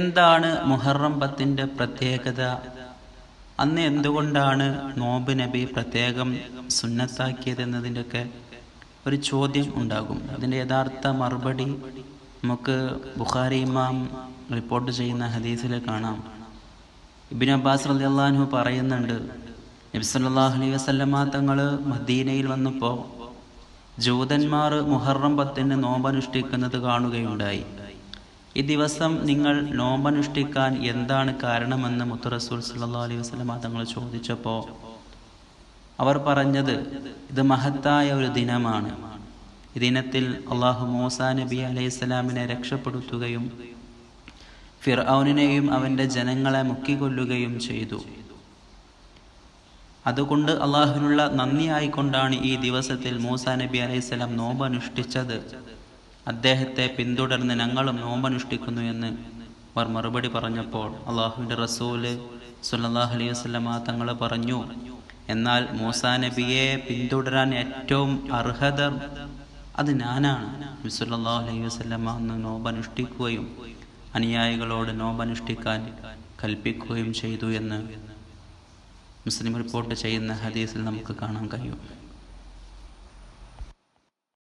എന്താണ് മുഹറം പ്രത്യേകത? അന്ന് എന്തുകൊണ്ടാണ് നോമ്പ് നബി പ്രത്യേകം സുന്നത്താക്കിയത് എന്നതിന്റെയൊക്കെ ഒരു ചോദ്യം ഉണ്ടാകും. അതിന്റെ യഥാർത്ഥ മറുപടി നമുക്ക് ബുഖാരി ഇമാം റിപ്പോർട്ട് ചെയ്യുന്ന ഹദീസിൽ കാണാം. ഇബിൻ അബ്ബാസ് അലി അള്ളാഹു പറയുന്നുണ്ട് നബി സല്ലല്ലാഹു അലൈഹി വസല്ലമ തങ്ങൾ മദീനയിൽ വന്നപ്പോൾ ജൂതന്മാർ മുഹറം പത്തിന് നോമ്പനുഷ്ഠിക്കുന്നത് കാണുകയുണ്ടായി. ഈ ദിവസം നിങ്ങൾ നോമ്പനുഷ്ഠിക്കാൻ എന്താണ് കാരണമെന്ന് മുത്തറസൂൽ റസൂൽ സല്ലല്ലാഹു അലൈഹി വസല്ലമ തങ്ങൾ ചോദിച്ചപ്പോൾ അവർ പറഞ്ഞത് ഇത് മഹത്തായ ഒരു ദിനമാണ്. ഈ ദിനത്തിൽ അള്ളാഹു മൂസ നബി അലൈഹി സ്വലാമിനെ രക്ഷപ്പെടുത്തുകയും ഫിർഔനെയും അവന്റെ ജനങ്ങളെ മുക്കിക്കൊല്ലുകയും ചെയ്തു. അതുകൊണ്ട് അള്ളാഹുവിനുള്ള നന്ദിയായിക്കൊണ്ടാണ് ഈ ദിവസത്തിൽ മൂസാ നബി അലൈഹിസ്സലാം നോമ്പ് അനുഷ്ഠിച്ചത് അദ്ദേഹത്തെ പിന്തുടർന്ന് ഞങ്ങളും നോമ്പനുഷ്ഠിക്കുന്നു എന്ന് അവർ മറുപടി പറഞ്ഞപ്പോൾ അള്ളാഹുവിന്റെ റസൂൽ സുല്ലാഹു അലൈഹി വസ്ലമ തങ്ങൾ പറഞ്ഞു എന്നാൽ മൂസാ നബിയെ പിന്തുടരാൻ ഏറ്റവും അർഹത അത് ഞാനാണ്. സുല്ലാഹു അലൈഹി വസ്ലമ അന്ന് നോമ്പനുഷ്ഠിക്കുകയും അനുയായികളോട് നോമ്പനുഷ്ഠിക്കാൻ കൽപ്പിക്കുകയും ചെയ്തു എന്ന് മുസ്ലിം റിപ്പോർട്ട് ചെയ്യുന്ന ഹദീസിൽ നമുക്ക് കാണാൻ കഴിയും.